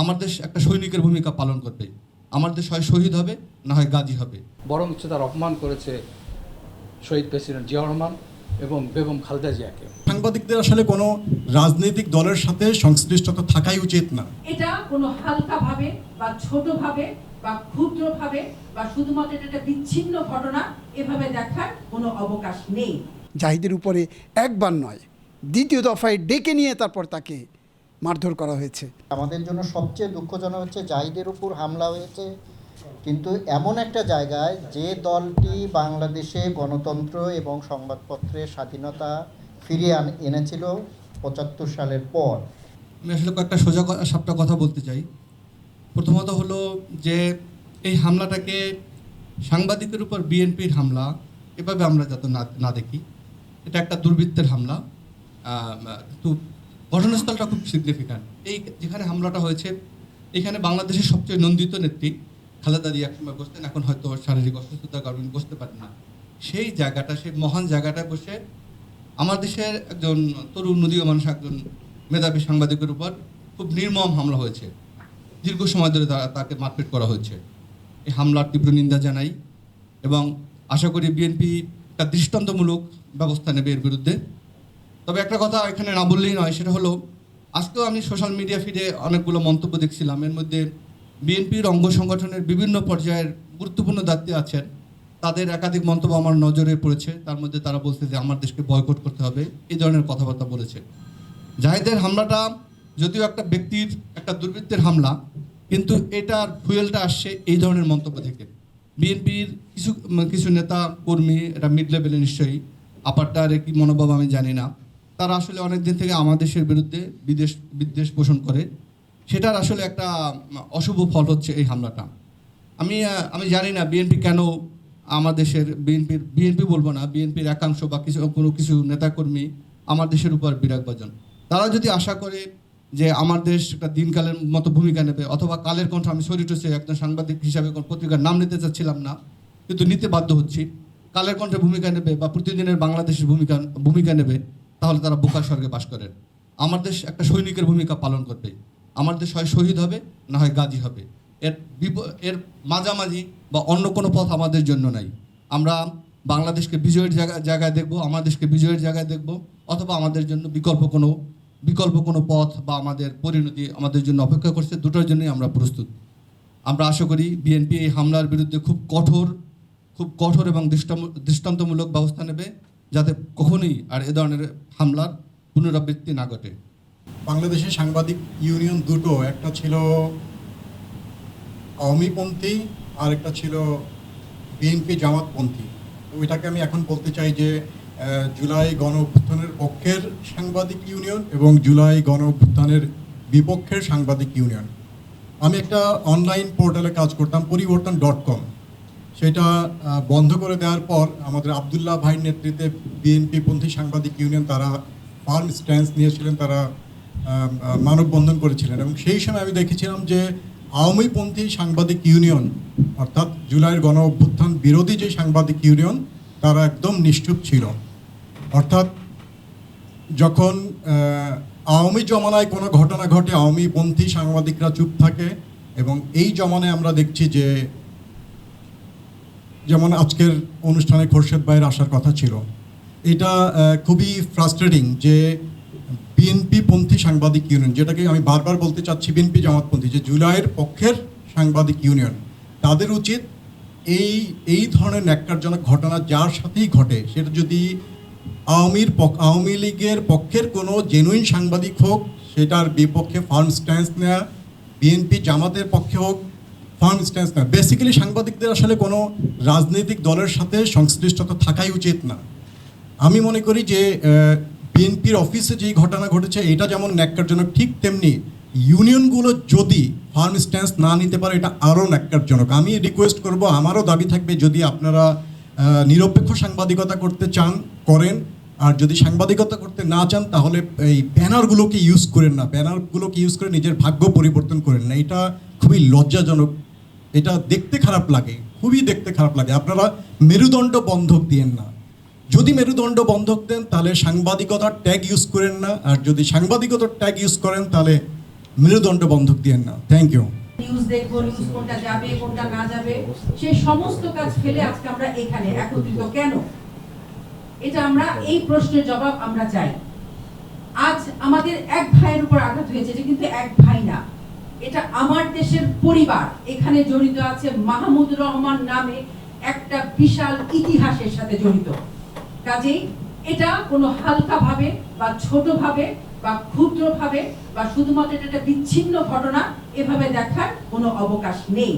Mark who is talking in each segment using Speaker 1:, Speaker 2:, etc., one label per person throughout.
Speaker 1: আমার দেশ একটা সৈনিকের ভূমিকা পালন করবে। আমার দেশ হয় শহীদ হবে না হয় গাজী হবে।
Speaker 2: বরঞ্চ তার অপমান করেছে শহীদ প্রেসিডেন্ট জিয়া রহমান এবং বেগম খালেদা জিয়াকে।
Speaker 3: সাংবাদিকদের আসলে কোনো রাজনৈতিক দলের সাথে সংশ্লিষ্টতা থাকাই উচিত না।
Speaker 4: এটা কোনো হালকাভাবে বা ছোটভাবে বা ক্ষুদ্রভাবে বা শুধুমাত্র এটা একটা বিচ্ছিন্ন ঘটনা এভাবে দেখার কোনো অবকাশ নেই।
Speaker 5: জাহিদের উপরে একবার নয় দ্বিতীয় দফায় ডেকে নিয়ে তারপর তাকে মারধর করা হয়েছে।
Speaker 6: আমাদের জন্য সবচেয়ে দুঃখজনক হচ্ছে জাহিদের উপর হামলা হয়েছে। কিন্তু এমন একটা জায়গায় যে দলটি বাংলাদেশে গণতন্ত্র এবং সংবাদপত্রের স্বাধীনতা ফিরিয়ে আন এনেছিল পঁচাত্তর সালের পর।
Speaker 1: আমি আসলে কয়েকটা সোজা সাপটা কথা বলতে চাই। প্রথমত হলো যে এই হামলাটাকে সাংবাদিকের উপর বিএনপির হামলা এভাবে আমরা যাতে না না দেখি। এটা একটা দুর্বৃত্তের হামলা। কিন্তু ঘটনাস্থলটা খুব সিগনিফিক্যান্ট এই যেখানে হামলাটা হয়েছে, এখানে বাংলাদেশের সবচেয়ে নন্দিত নেত্রী খালেদা জিয়া একসময় বসতেন এখন হয়তো শারীরিক অসুস্থতার কারণে বসতে পারেন না। সেই জায়গাটা, সেই মহান জায়গাটা বসে আমার দেশের একজন তরুণ নদীয় মানুষ, একজন মেধাবী সাংবাদিকের উপর খুব নির্মম হামলা হয়েছে। দীর্ঘ সময় ধরে তারা তাকে মারপিট করা হয়েছে। এই হামলার তীব্র নিন্দা জানাই এবং আশা করি বিএনপি তার দৃষ্টান্তমূলক ব্যবস্থা নেবে এর বিরুদ্ধে। তবে একটা কথা এখানে না বললেই নয়, সেটা হলো, আজকেও আমি সোশ্যাল মিডিয়া ফিডে অনেকগুলো মন্তব্য দেখছিলাম। এর মধ্যে বিএনপির অঙ্গ সংগঠনের বিভিন্ন পর্যায়ের গুরুত্বপূর্ণ দায়িত্বে আছেন। তাদের একাধিক মন্তব্য আমার নজরে পড়েছে। তার মধ্যে তারা বলছে যে, আমার দেশকে বয়কট করতে হবে। এই ধরনের কথাবার্তা বলেছে। জাহিদের হামলাটা যদিও একটা ব্যক্তির, একটা দুর্বৃত্তের হামলা, কিন্তু এটার ফুয়েলটা আসছে এই ধরনের মন্তব্য থেকে বিএনপির কিছু কিছু নেতা কর্মী, এটা মিড লেভেলে নিশ্চয়ই আপারটার কি মনোভাব আমি জানি না। তারা আসলে অনেক দিন থেকে আমার দেশের বিরুদ্ধে বিদেশ, বিদ্বেষ পোষণ করে। সেটার আসলে একটা অশুভ ফল হচ্ছে এই হামলাটা। আমি আমি জানি না বিএনপি কেন আমার দেশের বিএনপির, বিএনপি বলব না, বিএনপির একাংশ বা কিছু, কোনো কিছু নেতাকর্মী আমার দেশের উপর বিরাগ বাজন তারা যদি আশা করে যে আমার দেশ একটা দিনকালের মতো ভূমিকা নেবে, অথবা কালের কণ্ঠ আমি সরিট হচ্ছে একজন সাংবাদিক হিসাবে কোনো পত্রিকার নাম নিতে চাচ্ছিলাম না, কিন্তু নিতে বাধ্য হচ্ছি, কালের কণ্ঠে ভূমিকা নেবে বা প্রতিদিনের বাংলাদেশের ভূমিকা ভূমিকা নেবে তাহলে তারা বোকার স্বর্গে বাস করেন। আমার দেশ একটা সৈনিকের ভূমিকা পালন করবে। আমার দেশ হয় শহীদ হবে, না হয় গাজী হবে। এর বিপ- এর মাঝামাঝি বা অন্য কোনো পথ আমাদের জন্য নাই। আমরা বাংলাদেশকে বিজয়ের জায়গা জায়গায় দেখব দেশকে বিজয়ের জায়গায় দেখব, অথবা আমাদের জন্য বিকল্প কোনো বিকল্প কোনো পথ বা আমাদের পরিণতি আমাদের জন্য অপেক্ষা করছে, দুটোর জন্যই আমরা প্রস্তুত। আমরা আশা করি বিএনপি এই হামলার বিরুদ্ধে খুব কঠোর খুব কঠোর এবং দৃষ্টান্তমূলক ব্যবস্থা নেবে। যাতে কখনোই আর এ ধরনের হামলার পুনরাবৃত্তি না ঘটে।
Speaker 3: বাংলাদেশের সাংবাদিক ইউনিয়ন দুটো, একটা ছিল আওয়ামীপন্থী আর একটা ছিল বিএনপি জামাতপন্থী। ওইটাকে আমি এখন বলতে চাই যে জুলাই গণ অভ্যুত্থানের পক্ষের সাংবাদিক ইউনিয়ন এবং জুলাই গণ অভ্যুত্থানের বিপক্ষের সাংবাদিক ইউনিয়ন। আমি একটা অনলাইন পোর্টালে কাজ করতাম, পরিবর্তন ডট কম। সেটা বন্ধ করে দেওয়ার পর আমাদের আবদুল্লাহ ভাইয়ের নেতৃত্বে বিএনপি পন্থী সাংবাদিক ইউনিয়ন তারা ফার্ম স্ট্যান্স নিয়েছিলেন, তারা মানববন্ধন করেছিলেন। এবং সেই সময় আমি দেখেছিলাম যে আওয়ামীপন্থী সাংবাদিক ইউনিয়ন, অর্থাৎ জুলাইয়ের গণ অভ্যুত্থান বিরোধী যে সাংবাদিক ইউনিয়ন, তারা একদম নিশ্চুপ ছিল। অর্থাৎ যখন আওয়ামী জমানায় কোনো ঘটনা ঘটে আওয়ামীপন্থী সাংবাদিকরা চুপ থাকে এবং এই জমানায় আমরা দেখছি যে যেমন আজকের অনুষ্ঠানে খোরশেদ ভাইয়ের আসার কথা ছিল। এটা খুবই ফ্রাস্ট্রেটিং যে বিএনপি পন্থী সাংবাদিক ইউনিয়ন যেটাকে আমি বারবার বলতে চাচ্ছি বিএনপি জামাতপন্থী, যে জুলাইয়ের পক্ষের সাংবাদিক ইউনিয়ন তাদের উচিত এই এই ধরনের ন্যাক্কারজনক ঘটনা যার সাথেই ঘটে, সেটা যদি আওয়ামীর আওয়ামী লীগের পক্ষের কোনো জেনুইন সাংবাদিক হোক, সেটার বিপক্ষে ফার্ম স্ট্যান্স নেওয়া বিএনপি জামাতের পক্ষে হোক ফার্ম স্ট্যান্স নেওয়া বেসিক্যালি সাংবাদিকদের আসলে কোনো রাজনৈতিক দলের সাথে সংশ্লিষ্টতা থাকাই উচিত না। আমি মনে করি যে বিএনপির অফিসে যেই ঘটনা ঘটেছে, এটা যেমন ন্যাক্কারজনক, ঠিক তেমনি ইউনিয়নগুলো যদি ফার্ম স্ট্যান্স না নিতে পারে, এটা আরও ন্যাক্কারজনক। আমি রিকোয়েস্ট করব, আমারও দাবি থাকবে, যদি আপনারা নিরপেক্ষ সাংবাদিকতা করতে চান, করেন। আর যদি সাংবাদিকতা করতে না চান, তাহলে এই ব্যানারগুলোকে ইউজ করেন না। ব্যানারগুলোকে ইউজ করে নিজের ভাগ্য পরিবর্তন করেন না। এটা খুবই লজ্জাজনক এটা দেখতে খারাপ লাগে, খুবই দেখতে খারাপ লাগে। আপনারা মেরুদণ্ড বন্ধক দিয়েন না। যদি মেরুদণ্ড বন্ধক দেন, তাহলে সাংবাদিকতার ট্যাগ ইউজ করেন না, আর যদি সাংবাদিকতার ট্যাগ ইউজ করেন, তাহলে মেরুদণ্ড বন্ধক দিয়েন না। থ্যাংক ইউ
Speaker 4: নিউজ নিউজ কোনটা যাবে, কোনটা না যাবে সমস্ত কাজ ফেলে আজকে আমরা এখানে একত্রিত। কেন? এটা আমরা, এই প্রশ্নের জবাব আমরা চাই। আজ আমাদের এক ভাইয়ের উপর আঘাত হয়েছে যে কিন্তু এক ভাই না। এটা আমার দেশের পরিবার। এখানে জড়িত আছে মাহমুদুর রহমান নামে একটা বিশাল ইতিহাসের সাথে জড়িত। কাজেই এটা কোনো হালকা ভাবে বা ছোট ভাবে বা ক্ষুদ্র ভাবে বা শুধুমাত্র এটা একটা বিচ্ছিন্ন ঘটনা, এভাবে দেখার কোনো অবকাশ নেই।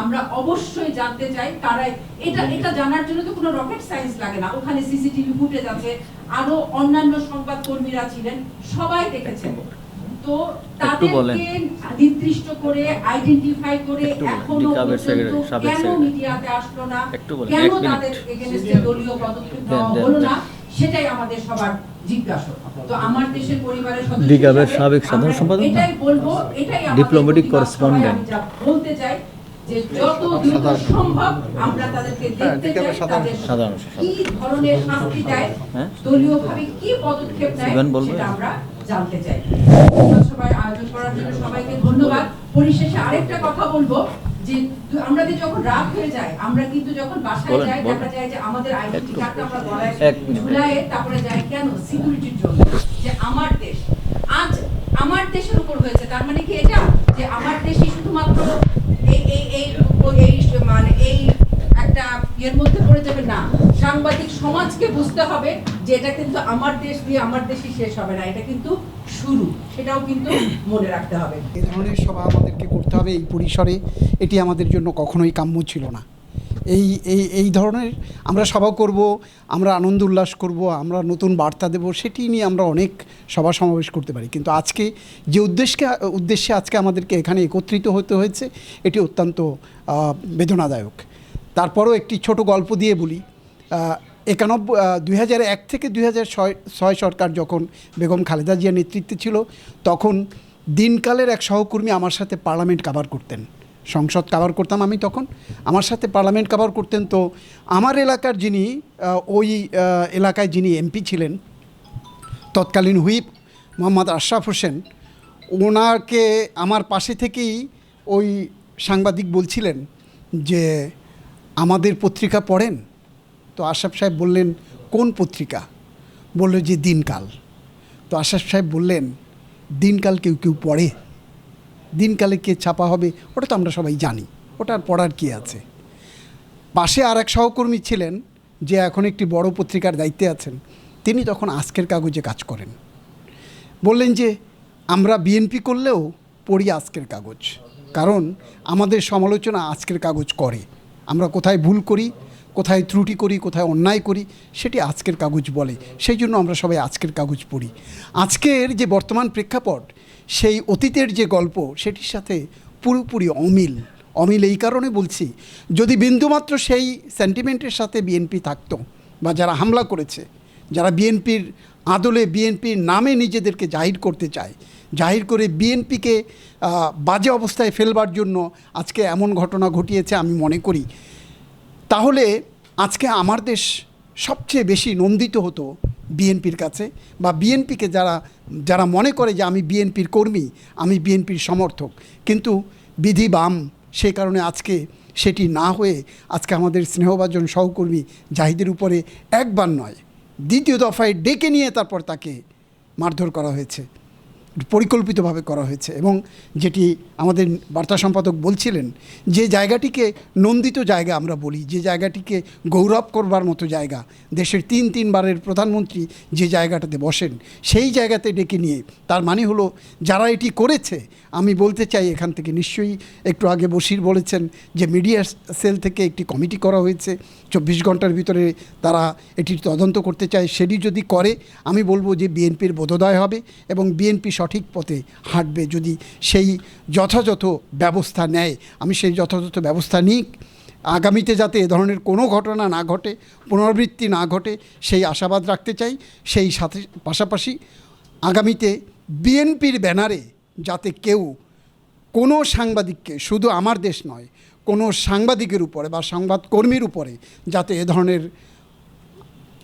Speaker 4: আমরা অবশ্যই জানতে চাই তারা এটা এটা জানার জন্য তো কোনো রকেট সায়েন্স লাগে না। ওখানে সিসিটিভি ফুটেজ আছে, আরও অন্যান্য সংবাদ কর্মীরা ছিলেন, সবাই দেখেছেন। তো তাদেরকে নির্দিষ্ট করে আইডেন্টিফাই করে
Speaker 7: একটু বলেন।
Speaker 4: এখনও
Speaker 7: ডিকাবের
Speaker 4: পর্যন্ত
Speaker 7: সাবেক
Speaker 4: কেন মিডিয়াতে আসলো না? কেন তাদের এগেনস্টে দলীয় পদক্ষেপ নেওয়া হলো না? সেটাই আমাদের সবার জিজ্ঞাসা। তো আমার দেশের পরিবারের সদস্য
Speaker 7: ডিকাবের সাবেক সাধারণ সম্পাদক?
Speaker 4: এটাই বলব এটাই বলতে চাই যে যত দ্রুত সম্ভব আমরা তাদেরকে দেখতে চাই তাদের
Speaker 7: সাধারণ
Speaker 4: কি ধরনের শাস্তি দেয়
Speaker 7: হ্যাঁ?
Speaker 4: দলীয়ভাবে কি পদক্ষেপ নেয় সেটা আমরা জানতে চাই। সবাই আয়োজন করার জন্য সবাইকে ধন্যবাদ। পরিশেষে আরেকটা কথা বলব যে দু- আমাদের যখন রাত হয়ে যায় আমরা কিন্তু যখন বাসায় যাই দেখা যায় যে আমাদের আইডেন্টি কার্ডটা আমরা গলায় ঝুলায়ে তারপরে যাই কেন? সিকিউরিটির জন্য। যে আমার দেশ আজ আমার দেশের উপর হয়েছে। তার মানে কি এটা? যে আমার দেশই শুধুমাত্র এই এই এই এই মানে এই একটা ইয়ের মধ্যে পড়ে যাবে না। সাংবাদিক সমাজকে বুঝতে হবে যে এটা কিন্তু আমার দেশ দিয়ে আমার দেশই শেষ হবে না, এটা কিন্তু শুরু। সেটাও কিন্তু মনে রাখতে হবে।
Speaker 5: এ ধরনের সভা আমাদেরকে করতে হবে এই পরিসরে, এটি আমাদের জন্য কখনোই কাম্য ছিল না। এই এই এই ধরনের আমরা সভা করব, আমরা আনন্দ উল্লাস করব, আমরা নতুন বার্তা দেব, সেটি নিয়ে আমরা অনেক সভা সমাবেশ করতে পারি। কিন্তু আজকে যে উদ্দেশ্যকে উদ্দেশ্যে আজকে আমাদেরকে এখানে একত্রিত হতে হয়েছে, এটি অত্যন্ত বেদনাদায়ক। তারপরও একটি ছোট গল্প দিয়ে বলি। একানব্বই দুই হাজার এক থেকে দুই ছয় সরকার যখন বেগম খালেদা জিয়া নেতৃত্বে ছিল, তখন দিনকালের এক সহকর্মী আমার সাথে পার্লামেন্ট কাভার করতেন। সংসদ কাভার করতাম আমি তখন। আমার সাথে পার্লামেন্ট কাভার করতেন তো আমার এলাকার যিনি ওই এলাকায় যিনি এমপি ছিলেন, তৎকালীন হুইপ মোহাম্মদ আশরাফ হোসেন, ওনাকে আমার পাশে থেকেই ওই সাংবাদিক বলছিলেন যে আমাদের পত্রিকা পড়েন? তো আশাফ সাহেব বললেন, কোন পত্রিকা? বলল যে দিনকাল। তো আশাফ সাহেব বললেন, দিনকাল কেউ কেউ পড়ে। দিনকালে কে ছাপা হবে, ওটা তো আমরা সবাই জানি। ওটার পড়ার কি আছে? পাশে আর এক সহকর্মী ছিলেন, যে এখন একটি বড় পত্রিকার দায়িত্বে আছেন। তিনি তখন আজকের কাগজে কাজ করেন। বললেন যে, আমরা বিএনপি করলেও পড়ি আজকের কাগজ। কারণ আমাদের সমালোচনা আজকের কাগজ করে। আমরা কোথায় ভুল করি, কোথায় ত্রুটি করি, কোথায় অন্যায় করি, সেটি আজকের কাগজ বলে। সেই জন্য আমরা সবাই আজকের কাগজ পড়ি। আজকের যে বর্তমান প্রেক্ষাপট, সেই অতীতের যে গল্প, সেটির সাথে পুরোপুরি অমিল। অমিল এই কারণে বলছি, যদি বিন্দুমাত্র সেই সেন্টিমেন্টের সাথে বিএনপি থাকতো, বা যারা হামলা করেছে, যারা বিএনপির আদলে বিএনপির নামে নিজেদেরকে জাহির করতে চায়, জাহির করে বিএনপিকে বাজে অবস্থায় ফেলবার জন্য আজকে এমন ঘটনা ঘটিয়েছে আমি মনে করি। তাহলে আজকে আমার দেশ সবচেয়ে বেশি নন্দিত হতো বিএনপির কাছে বা বিএনপিকে যারা যারা মনে করে যে আমি বিএনপির কর্মী, আমি বিএনপির সমর্থক। কিন্তু বিধি বাম সেই কারণে আজকে সেটি না হয়ে আজকে আমাদের স্নেহভাজন সহকর্মী জাহিদের উপরে একবার নয়, দ্বিতীয় দফায় ডেকে নিয়ে তারপর তাকে মারধর করা হয়েছে। পরিকল্পিতভাবে করা হয়েছে এবং যেটি আমাদের বার্তা সম্পাদক বলছিলেন, যে জায়গাটিকে নন্দিত জায়গা আমরা বলি, যে জায়গাটিকে গৌরব করবার মতো জায়গা, দেশের তিন তিনবারের প্রধানমন্ত্রী যে জায়গাটাতে বসেন, সেই জায়গাতে ডেকে নিয়ে, তার মানে হলো যারা এটি করেছে, আমি বলতে চাই এখান থেকে নিশ্চয়ই একটু আগে বসির বলেছেন যে মিডিয়া সেল থেকে একটি কমিটি করা হয়েছে, চব্বিশ ঘণ্টার ভিতরে তারা এটি তদন্ত করতে চায়, সেটি যদি করে, আমি বলব যে বিএনপির বোধোদয় হবে এবং বিএনপি সঠিক পথে হাঁটবে, যদি সেই যথাযথ ব্যবস্থা নেয়, আমি সেই যথাযথ ব্যবস্থা নিই আগামীতে যাতে এ ধরনের কোনো ঘটনা না ঘটে, পুনরাবৃত্তি না ঘটে, সেই আশাবাদ রাখতে চাই। সেই সাথে, পাশাপাশি আগামীতে বিএনপির ব্যানারে যাতে কেউ কোনো সাংবাদিককে, শুধু আমার দেশ নয়, কোনো সাংবাদিকের উপরে বা সংবাদকর্মীর উপরে যাতে এ ধরনের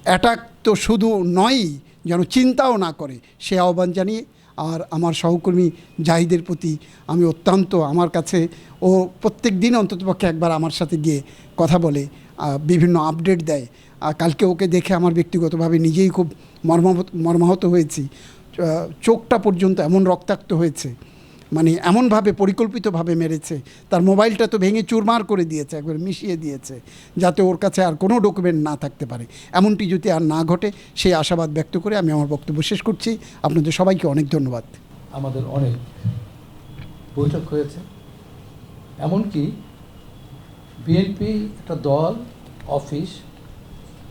Speaker 5: অ্যাটাক তো শুধু নয়ই, যেন চিন্তাও না করে, সে আহ্বান জানিয়ে আর আমার সহকর্মী জাহিদের প্রতি আমি অত্যন্ত, আমার কাছে ও প্রত্যেক দিন অন্ততপক্ষে একবার আমার সাথে গিয়ে কথা বলে বিভিন্ন আপডেট দেয়। আর কালকে ওকে দেখে আমার ব্যক্তিগতভাবে নিজেই খুব মর্মাহত মর্মাহত হয়েছি। চোখটা পর্যন্ত এমন রক্তাক্ত হয়েছে মানে এমনভাবে, পরিকল্পিতভাবে মেরেছে। তার মোবাইলটা তো ভেঙে চুরমার করে দিয়েছে, একবার মিশিয়ে দিয়েছে, যাতে ওর কাছে আর কোনো ডকুমেন্ট না থাকতে পারে। এমনটি যদি আর না ঘটে, সেই আশাবাদ ব্যক্ত করে আমি আমার বক্তব্য শেষ করছি। আপনাদের সবাইকে অনেক ধন্যবাদ।
Speaker 2: আমাদের অনেক বৈঠক হয়েছে। এমনকি বিএনপি একটা দল, অফিস,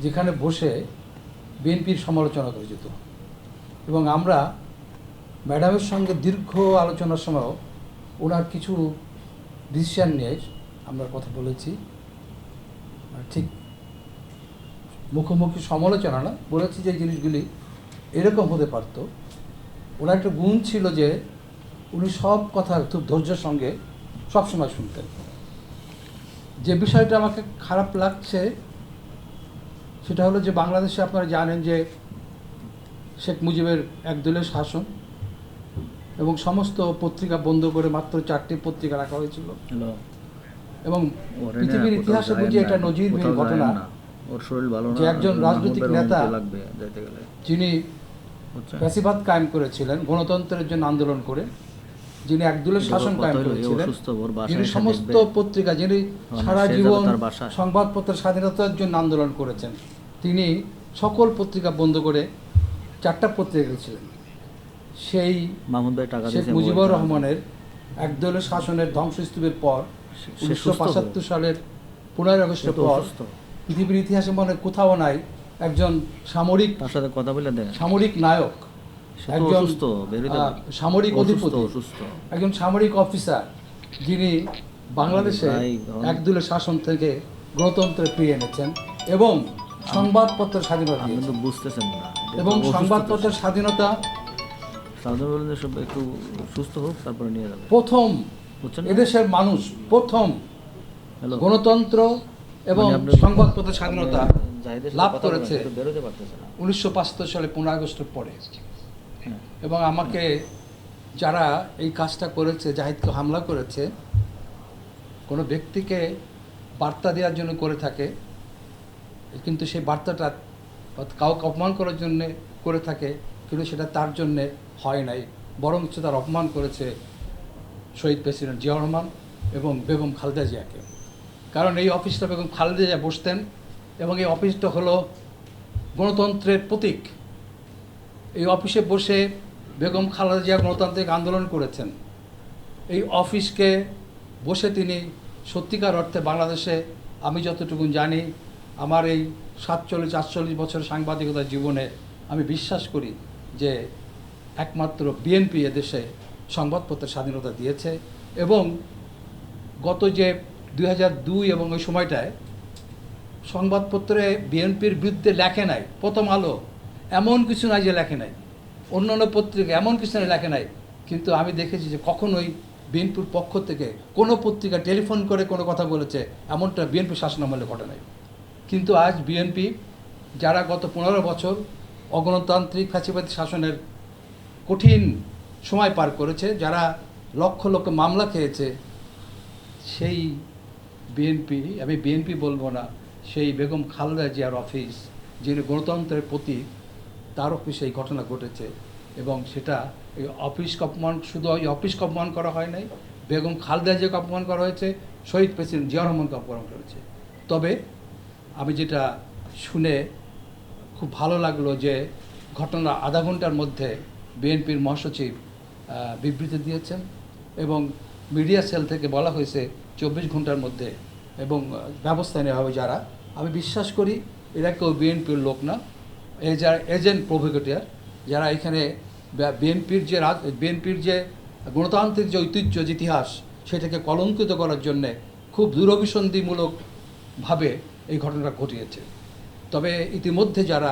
Speaker 2: যেখানে বসে বিএনপির সমালোচনা করে যেত এবং আমরা ম্যাডামের সঙ্গে দীর্ঘ আলোচনার সময়ও ওনার কিছু ডিসিশন নিয়ে আমরা কথা বলেছি। ঠিক মুখোমুখি সমালোচনা না, বলেছি যে জিনিসগুলি এরকম হতে পারতো। ওনার একটা গুণ ছিল যে উনি সব কথা খুব ধৈর্যের সঙ্গে সবসময় শুনতেন। যে বিষয়টা আমাকে খারাপ লাগছে, সেটা হলো যে বাংলাদেশে আপনারা জানেন যে শেখ মুজিবের একদলীয় শাসন এবং সমস্ত পত্রিকা বন্ধ করে মাত্র চারটি পত্রিকা রাখা হয়েছিল। এবং পৃথিবীর ইতিহাসে বুঝি এটা নজিরবিহীন ঘটনা। যে একজন রাজনৈতিক নেতা যিনি
Speaker 7: বুঝছেন?
Speaker 2: ফ্যাসিবাদ কায়েম করেছিলেন গণতন্ত্রের জন্য আন্দোলন করে যিনি
Speaker 7: একদলের
Speaker 2: শাসন কায়েম করেছিলেন যিনি সমস্ত পত্রিকা যিনি সারা জীবন সংবাদপত্রের স্বাধীনতার জন্য আন্দোলন করেছেন তিনি সকল পত্রিকা বন্ধ করে চারটা পত্রিকা ছিলেন সেই শেখ মুজিবুর রহমানের একদলীয় শাসনের ধ্বংসস্তূপের পর উনিশশো পঁচাত্তর সালের পনেরোই আগস্টের পর পৃথিবীর ইতিহাসে মনে কোথাও নাই একজন সামরিক
Speaker 7: তার সাথে কথা বলে
Speaker 2: সামরিক নায়ক। একজন সামরিক অধিপতি। একজন সামরিক অফিসার যিনি বাংলাদেশে একদলীয় শাসন থেকে গণতন্ত্রে ফিরিয়ে এনেছেন এবং সংবাদপত্রের স্বাধীনতা
Speaker 7: বুঝতেছেন না।
Speaker 2: এবং সংবাদপত্রের স্বাধীনতা
Speaker 7: সাধারণ বলেন সব একটু সুস্থ হোক তারপরে নিয়ে যাবে।
Speaker 2: প্রথম
Speaker 7: বুঝছেন
Speaker 2: এদেশের মানুষ প্রথম গণতন্ত্র এবং
Speaker 7: মানে
Speaker 2: সংবাদপত্রের স্বাধীনতা
Speaker 7: সাথে
Speaker 2: লাভ করেছে উনিশশো বাহাত্তর সালে পনেরো আগস্টের পরে।
Speaker 7: হ্যাঁ।
Speaker 2: এবং আমাকে যারা এই কাজটা করেছে জাহিদকে হামলা করেছে কোনো ব্যক্তিকে বার্তা দেওয়ার জন্য করে থাকে কিন্তু সেই বার্তাটা কাউকে অপমান করার জন্য করে থাকে কিন্তু সেটা তার জন্যে হয় নাই, বরঞ্চ তার অপমান করেছে শহীদ প্রেসিডেন্ট জিয়া রহমান এবং বেগম খালেদা জিয়াকে। কারণ এই অফিসটা বেগম খালেদা জিয়া বসতেন এবং এই অফিসটা হলো গণতন্ত্রের প্রতীক। এই অফিসে বসে বেগম খালেদা জিয়া গণতান্ত্রিক আন্দোলন করেছেন। এই অফিসকে বসে তিনি সত্যিকার অর্থে বাংলাদেশে, আমি যতটুকু জানি, আমার এই সাতচল্লিশ, আটচল্লিশ বছর সাংবাদিকতার জীবনে আমি বিশ্বাস করি যে একমাত্র বিএনপি এদেশে সংবাদপত্রের স্বাধীনতা দিয়েছে এবং গত যে দুই এবং ওই সময়টায় সংবাদপত্রে বিএনপির বিরুদ্ধে লেখে নাই, প্রথম আলো এমন কিছু নাই যে লেখে নাই, অন্যান্য পত্রিকা এমন কিছু নাই লেখে নাই, কিন্তু আমি দেখেছি যে কখনোই বিএনপির পক্ষ থেকে কোনো পত্রিকা টেলিফোন করে কোনো কথা বলেছে, এমনটা বিএনপি শাসনামলে ঘটে নাই। কিন্তু আজ বিএনপি যারা গত পনেরো বছর অগণতান্ত্রিক ফ্যাসিবাদী শাসনের কঠিন সময় পার করেছে, যারা লক্ষ লক্ষ মামলা খেয়েছে, সেই বিএনপি আমি বিএনপি বলব না, সেই বেগম খালেদা জিয়ার অফিস, যিনি গণতন্ত্রের প্রতি তার অফিসে এই ঘটনা ঘটেছে। এবং সেটা এই অফিস অপমান, শুধু ওই অফিসকে অপমান করা হয় নাই, বেগম খালেদা জিয়াকে অপমান করা হয়েছে, শহীদ প্রেসিডেন্ট জিয়া রহমানকে অপমান করা হয়েছে। তবে আমি যেটা শুনে খুব ভালো লাগল যে ঘটনার আধা ঘণ্টার মধ্যে বিএনপির মহাসচিব বিবৃতি দিয়েছেন এবং মিডিয়া সেল থেকে বলা হয়েছে চব্বিশ ঘণ্টার মধ্যে এবং ব্যবস্থা নেওয়া হবে যারা। আমি বিশ্বাস করি এরা কেউ বিএনপির লোক না। এই যারা এজেন্ট প্রভোকেটিয়ার যারা এখানে বিএনপির যে রাজ, বিএনপির যে গণতান্ত্রিক যে ঐতিহ্য, যে ইতিহাস, সেটাকে কলঙ্কিত করার জন্যে খুব দূরভিসন্ধিমূলকভাবে এই ঘটনাটা ঘটিয়েছে। তবে ইতিমধ্যে যারা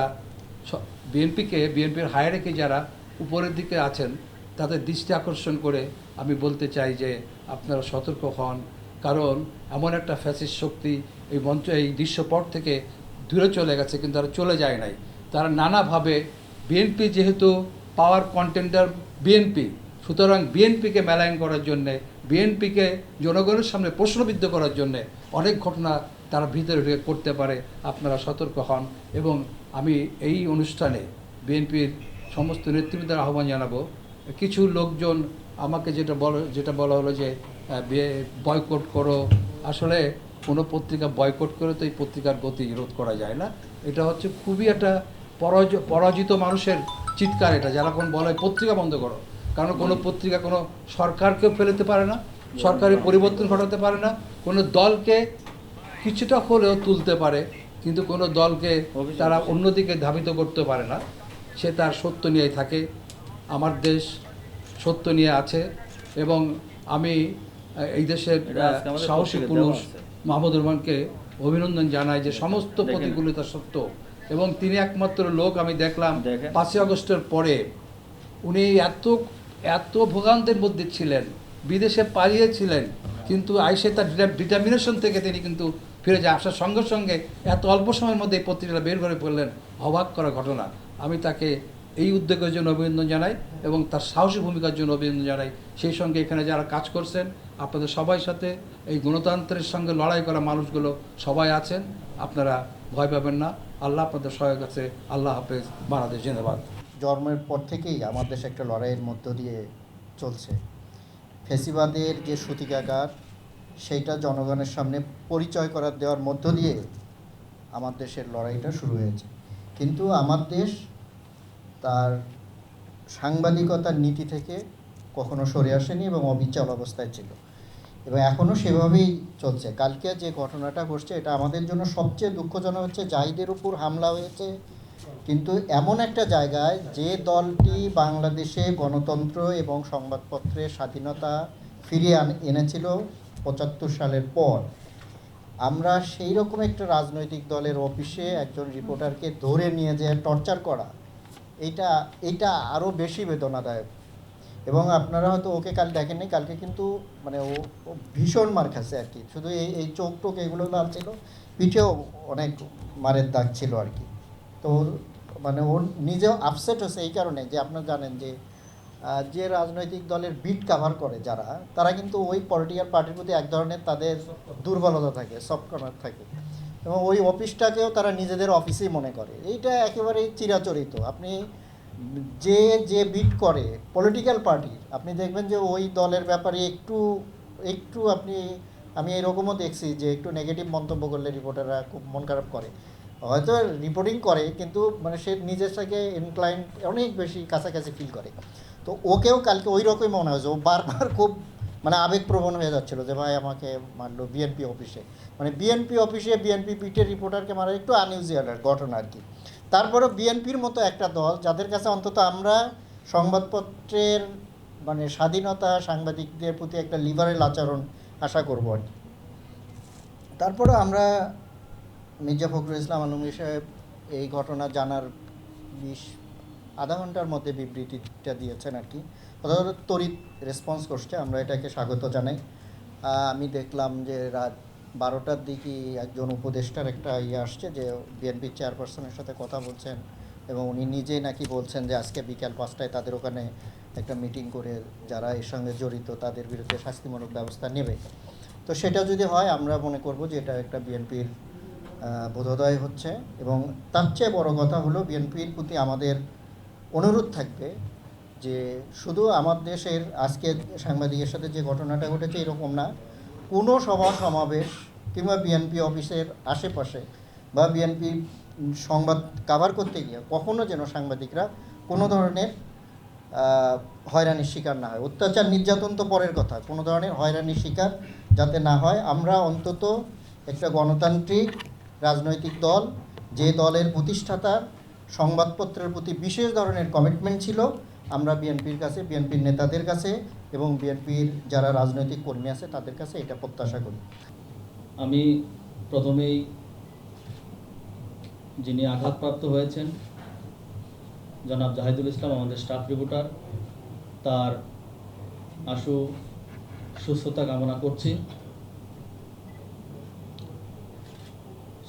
Speaker 2: বিএনপিকে, বিএনপির হায়ারেকে যারা উপরের দিকে আছেন, তাদের দৃষ্টি আকর্ষণ করে আমি বলতে চাই যে আপনারা সতর্ক হন। কারণ এমন একটা ফ্যাসিস শক্তি এই মঞ্চ, এই দৃশ্যপট থেকে দূরে চলে গেছে, কিন্তু তারা চলে যায় নাই। তারা নানাভাবে বিএনপি যেহেতু পাওয়ার কন্টেন্ডার বিএনপি সুতরাং বিএনপিকে মেলায়ন করার জন্যে বিএনপিকে জনগণের সামনে প্রশ্নবিদ্ধ করার জন্যে অনেক ঘটনা তারা ভিতরে ঢুকে করতে পারে। আপনারা সতর্ক হন এবং আমি এই অনুষ্ঠানে বিএনপির সমস্ত নেতৃবৃন্দের আহ্বান জানাব। কিছু লোকজন আমাকে যেটা বল যেটা বলা হলো যে বয়কট করো। আসলে কোনো পত্রিকা বয়কট করে তো এই পত্রিকার গতি রোধ করা যায় না। এটা হচ্ছে খুবই একটা পরাজ- পরাজিত মানুষের চিৎকার এটা। যারা কোন বলে পত্রিকা বন্ধ করো। কারণ কোনো পত্রিকা কোনো সরকারকেও ফেলতে পারে না সরকারের পরিবর্তন ঘটাতে পারে না। কোনো দলকে কিছুটা হলেও তুলতে পারে কিন্তু কোনো দলকে তারা অন্যদিকে ধাবিত করতে পারে না। সে তার সত্য নিয়েই থাকে আমার দেশ সত্য নিয়ে আছে এবং আমি এই দেশের সাহসী পুরুষ মাহমুদুর রহমানকে অভিনন্দন জানাই যে সমস্ত। প্রতিকূলতা সত্য এবং তিনি একমাত্র লোক আমি দেখলাম পাঁচই আগস্টের পরে। উনি এত এত ভোগান্তের মধ্যে ছিলেন বিদেশে পালিয়েছিলেন কিন্তু আইসে তার ডিটারমিনেশন থেকে তিনি কিন্তু ফিরে যায়। আসার সঙ্গে সঙ্গে এত অল্প সময়ের মধ্যে এই পত্রিকাটা বের করে ফেললেন। অবাক করা ঘটনা। আমি তাকে এই উদ্যোগের জন্য অভিনন্দন জানাই এবং তার সাহসী ভূমিকার জন্য অভিনন্দন জানাই। সেই সঙ্গে এখানে যারা কাজ করছেন, আপনাদের সবাই সাথে এই গণতন্ত্রের সঙ্গে লড়াই করা মানুষগুলো সবাই আছেন। আপনারা ভয় পাবেন না। আল্লাহ আপনাদের সহায়ক আছে। আল্লাহ হাফেজ। বাংলাদেশ জিন্দাবাদ।
Speaker 6: জন্মের পর থেকেই আমার দেশ একটা লড়াইয়ের মধ্য দিয়ে চলছে। ফেসিবাদের যে সূতিকাগার, সেইটা জনগণের সামনে পরিচয় করার দেওয়ার মধ্য দিয়ে আমার দেশের লড়াইটা শুরু হয়েছে। কিন্তু আমার দেশ তার সাংবাদিকতার নীতি থেকে কখনো সরে আসেনি এবং অবিচল অবস্থায় ছিল। এবং এখনও সেভাবেই চলছে। কালকে যে ঘটনাটা ঘটছে, এটা আমাদের জন্য সবচেয়ে দুঃখজনক হচ্ছে, জাহিদের উপর হামলা হয়েছে। কিন্তু এমন একটা জায়গায় যে দলটি বাংলাদেশে গণতন্ত্র এবং সংবাদপত্রের স্বাধীনতা ফিরিয়ে এনেছিল পঁচাত্তর সালের পর। আমরা সেই রকম একটা রাজনৈতিক দলের অফিসে একজন রিপোর্টারকে ধরে নিয়ে যে টর্চার করা এইটা এটা আরও বেশি বেদনাদায়ক। এবং আপনারা হয়তো ওকে কাল দেখেননি, কালকে কিন্তু মানে ও ও ভীষণ মার খাচ্ছে আর কি। শুধু এই এই চোখ টোক এগুলো লাল ছিল, পিঠেও অনেক মারের দাগ ছিল আর কি। তো মানে ওর নিজেও আপসেট হচ্ছে এই কারণে যে আপনারা জানেন যে যে রাজনৈতিক দলের বিট কাভার করে যারা, তারা কিন্তু ওই পলিটিক্যাল পার্টির প্রতি এক ধরনের তাদের দুর্বলতা থাকে সফট কর্নার থাকে। এবং ওই অফিসটাকেও তারা নিজেদের অফিসেই মনে করে। এইটা একেবারেই চিরাচরিত। আপনি যে যে বিট করে পলিটিক্যাল পার্টির আপনি দেখবেন যে ওই দলের ব্যাপারে একটু একটু আপনি, আমি এরকমও দেখছি যে একটু নেগেটিভ মন্তব্য করলে রিপোর্টাররা খুব মন খারাপ করে। হয়তো রিপোর্টিং করে, কিন্তু মানে সে নিজের থেকে ইনক্লাইন অনেক বেশি কাছাকাছি ফিল করে। তো ওকেও কালকে ওই রকমই মনে হয়েছে। ও বারবার খুব মানে আবেগপ্রবণ হয়ে যাচ্ছিল যে ভাই আমাকে মারলো বিএনপি অফিসে। মানে বিএনপি অফিসে বিএনপি পিঠের রিপোর্টারকে মারা একটু আনইউজুয়াল ঘটনা আর কি। তারপরেও বিএনপির মতো একটা দল, যাদের কাছে অন্তত আমরা সংবাদপত্রের মানে স্বাধীনতা সাংবাদিকদের প্রতি একটা লিবারেল আচরণ আশা করব আর কি। তারপরে আমরা মির্জা ফখরুল ইসলাম আলমী সাহেব এই ঘটনা জানার বিশ আধা ঘণ্টার মধ্যে বিবৃতিটা দিয়েছেন আর কি। অর্থাৎ তড়িৎ রেসপন্স করছে, আমরা এটাকে স্বাগত জানাই। আমি দেখলাম যে রাত বারোটার দিকে একজন উপদেষ্টার একটা ইয়ে আসছে যে বিএনপির চেয়ারপারসনের সাথে কথা বলছেন এবং উনি নিজেই নাকি বলছেন যে আজকে বিকাল পাঁচটায় তাদের ওখানে একটা মিটিং করে যারা এর সঙ্গে জড়িত তাদের বিরুদ্ধে শাস্তিমূলক ব্যবস্থা নেবে। তো সেটা যদি হয়, আমরা মনে করব যে এটা একটা বিএনপির বোধোদয় হচ্ছে এবং তার চেয়ে বড় কথা হলো বিএনপির প্রতি আমাদের অনুরোধ থাকবে যে শুধু আমার দেশের আজকে সাংবাদিকের সাথে যে ঘটনাটা ঘটেছে এরকম না, কোনো সভা সমাবেশ কিংবা বিএনপি অফিসের আশেপাশে বা বিএনপি সংবাদ কাভার করতে গিয়ে কখনো যেন সাংবাদিকরা কোনো ধরনের হয়রানির শিকার না হয়। অত্যাচার নির্যাতন তো পরের কথা। কোনো ধরনের হয়রানির শিকার যাতে না হয়। আমরা অন্তত একটা গণতান্ত্রিক রাজনৈতিক দল, যে দলের প্রতিষ্ঠাতা সংবাদপত্রের প্রতি বিশেষ ধরনের কমিটমেন্ট ছিল। আমরা বিএনপির কাছে, বিএনপির নেতাদের কাছে এবং বিএনপির যারা রাজনৈতিক কর্মী আছে তাদের কাছে এটা প্রত্যাশা করি।
Speaker 8: আমি প্রথমেই যিনি আঘাতপ্রাপ্ত হয়েছেন, জনাব জাহিদুল ইসলাম, আমাদের স্টাফ রিপোর্টার তার আশু সুস্থতা কামনা করছি।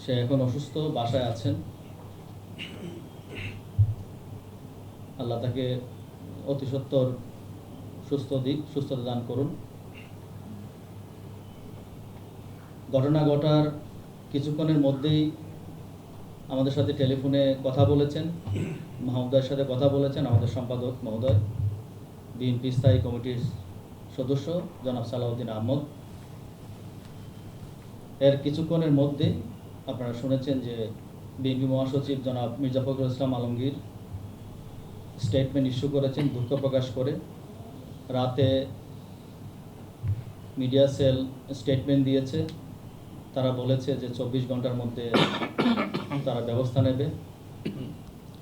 Speaker 8: সে এখন অসুস্থ, বাসায় আছেন। আল্লাহ তাকে অতি সত্বর, সুস্থ দিক, সুস্থতা দান করুন। ঘটনা ঘটার কিছুক্ষণের মধ্যেই আমাদের সাথে টেলিফোনে কথা বলেছেন মহোদয়ের সাথে কথা বলেছেন আমাদের সম্পাদক মহোদয়, বিএনপি স্থায়ী কমিটির সদস্য জনাব সালাউদ্দিন আহমদ। এর কিছুক্ষণের মধ্যে আপনারা শুনেছেন যে বিএনপি মহাসচিব জনাব মির্জা ফখরুল ইসলাম আলমগীর স্টেটমেন্ট ইস্যু করেছেন, দুঃখ প্রকাশ করে। রাতে মিডিয়া সেল স্টেটমেন্ট দিয়েছে। তারা বলেছে যে চব্বিশ ঘণ্টার মধ্যে তারা ব্যবস্থা নেবে।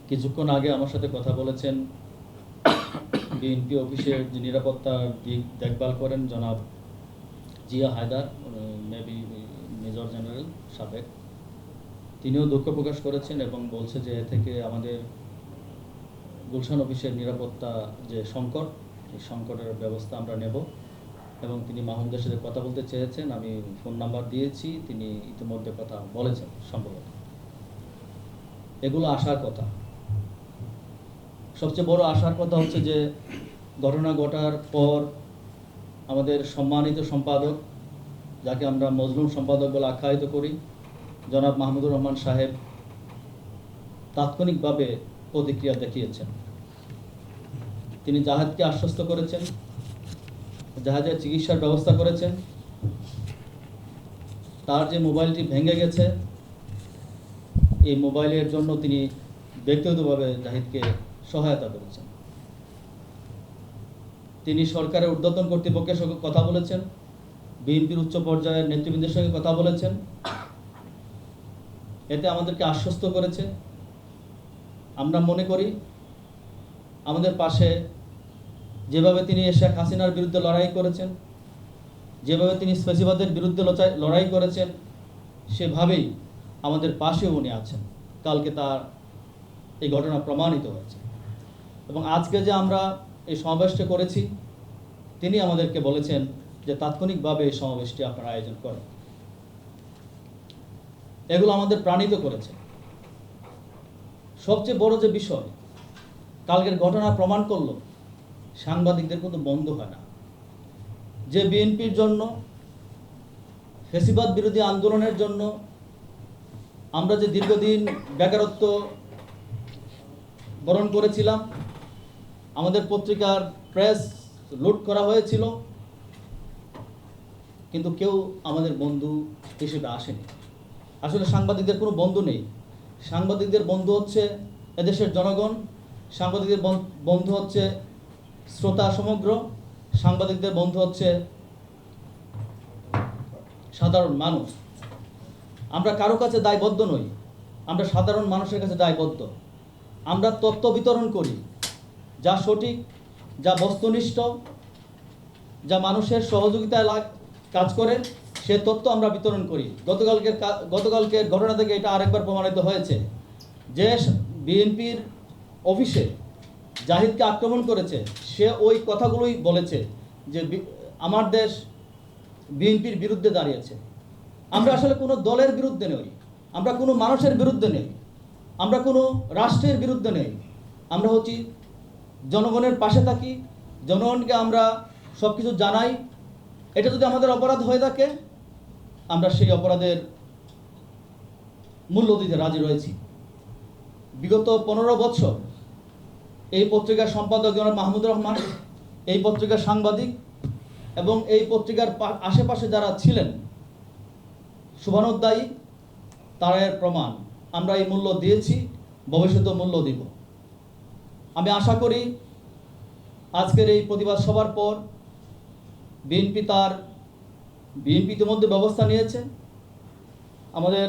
Speaker 8: কিছুক্ষণ আগে আমার সাথে কথা বলেছেন বিএনপি অফিসের যে নিরাপত্তার দিক দেখভাল করেন জনাব Zia Haider maybe major general সাবেক। তিনিও দুঃখ প্রকাশ করেছেন এবং বলছে যে এ থেকে আমাদের গুলশান অফিসের নিরাপত্তা যে সংকট, এই সংকটের ব্যবস্থা আমরা নেব। এবং তিনি মাহমুদের সাথে কথা বলতে চেয়েছেন, আমি ফোন নাম্বার দিয়েছি, তিনি ইতিমধ্যে কথা বলেছেন, সম্ভবত। এগুলো আসার কথা। সবচেয়ে বড় আসার কথা হচ্ছে যে, ঘটনা ঘটার পর আমাদের সম্মানিত সম্পাদক, যাকে আমরা মজলুম সম্পাদক বলে আখ্যায়িত করি, জনাব মাহমুদুর রহমান সাহেব, তাৎক্ষণিকভাবে প্রতিক্রিয়া দেখিয়েছেন। তিনি জাহাজকে আশ্বস্ত করেছেন, জাহাজের চিকিৎসার ব্যবস্থা করেছেন। তার যে মোবাইলটি ভেঙে গেছে, এই মোবাইলের জন্য তিনি ব্যক্তিগতভাবে জাহিদকে সহায়তা করেছেন। তিনি সরকারের ঊর্ধ্বতন কর্তৃপক্ষের সঙ্গে কথা বলেছেন, বিএনপির উচ্চ পর্যায়ের নেতৃবৃন্দের সঙ্গে কথা বলেছেন। এতে আমাদেরকে আশ্বস্ত করেছে। আমরা মনে করি আমাদের পাশে যেভাবে তিনি শেখ হাসিনার বিরুদ্ধে লড়াই করেছেন, যেভাবে তিনি স্পেসিবাদের বিরুদ্ধে লড়াই করেছেন, সেভাবেই আমাদের পাশেও উনি আছেন। কালকে তার এই ঘটনা প্রমাণিত হয়েছে। এবং আজকে যে আমরা এই সমাবেশটা করেছি, তিনি আমাদেরকে বলেছেন যে তাৎক্ষণিকভাবে এই সমাবেশটি আপনারা আয়োজন করেন। এগুলো আমাদের প্রাণিত করেছে। সবচেয়ে বড় যে বিষয় কালকের ঘটনা প্রমাণ করল, সাংবাদিকদের কিন্তু বন্ধ হয় না। যে বিএনপির জন্য, ফেসিবাদ বিরোধী আন্দোলনের জন্য আমরা যে দীর্ঘদিন বেকারত্ব বরণ করেছিলাম, আমাদের পত্রিকার প্রেস লুট করা হয়েছিল, কিন্তু কেউ আমাদের বন্ধু হিসেবে আসেনি। আসলে সাংবাদিকদের কোনো বন্ধু নেই। সাংবাদিকদের বন্ধু হচ্ছে এদেশের জনগণ সাংবাদিকদের বন- বন্ধু হচ্ছে শ্রোতা সমগ্র, সাংবাদিকদের বন্ধু হচ্ছে সাধারণ মানুষ। আমরা কারও কাছে দায়বদ্ধ নই, আমরা সাধারণ মানুষের কাছে দায়বদ্ধ। আমরা তথ্য বিতরণ করি, যা সঠিক, যা বস্তুনিষ্ঠ, যা মানুষের সহযোগিতায় কাজ করে, সে তথ্য আমরা বিতরণ করি। গতকালকের গতকালকের ঘটনা থেকে এটা আরেকবার প্রমাণিত হয়েছে যে বিএনপির অফিসে জাহিদকে আক্রমণ করেছে, সে ওই কথাগুলোই বলেছে যে আমার দেশ বিএনপির বিরুদ্ধে দাঁড়িয়েছে। আমরা আসলে কোনো দলের বিরুদ্ধে নই, আমরা কোনো মানুষের বিরুদ্ধে নেই, আমরা কোনো রাষ্ট্রের বিরুদ্ধে নেই। আমরা হচ্ছি জনগণের পাশে থাকি, জনগণকে আমরা সব কিছু জানাই। এটা যদি আমাদের অপরাধ হয়ে থাকে, আমরা সেই অপরাধের মূল্য দিতে রাজি রয়েছি। বিগত পনেরো বছর এই পত্রিকার সম্পাদক জনাব মাহমুদুর রহমান, এই পত্রিকার সাংবাদিক এবং এই পত্রিকার আশেপাশে যারা ছিলেন শুভানোদ্দায়ী তারা এর প্রমাণ। আমরা এই মূল্য দিয়েছি, ভবিষ্যতে মূল্য দিব। আমি আশা করি আজকের এই প্রতিবাদ সভার পর বিএনপি তার, বিএনপি ইতিমধ্যে ব্যবস্থা নিয়েছে। আমাদের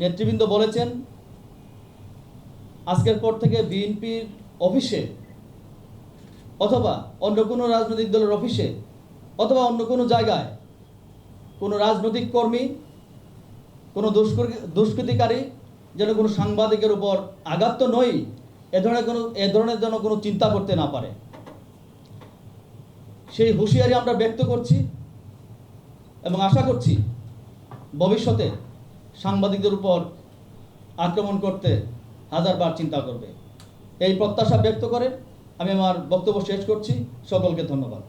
Speaker 8: নেতৃবৃন্দ বলেছেন, আজকের পর থেকে বিএনপির অফিসে, অথবা অন্য কোনো রাজনৈতিক দলের অফিসে, অথবা অন্য কোনো জায়গায় কোনো রাজনৈতিক কর্মী, কোনো দুষ্কৃ- দুষ্কৃতিকারী, যেন কোনো সাংবাদিকের উপর আঘাত তো নই এ ধরনের কোনো, এ ধরনের যেন কোনো চিন্তা করতে না পারে। সেই হুঁশিয়ারি আমরা ব্যক্ত করছি এবং আশা করছি ভবিষ্যতে সাংবাদিকদের উপর আক্রমণ করতে হাজারবার চিন্তা করবে। এই প্রত্যাশা ব্যক্ত করে আমি আমার বক্তব্য শেষ করছি। সকলকে ধন্যবাদ।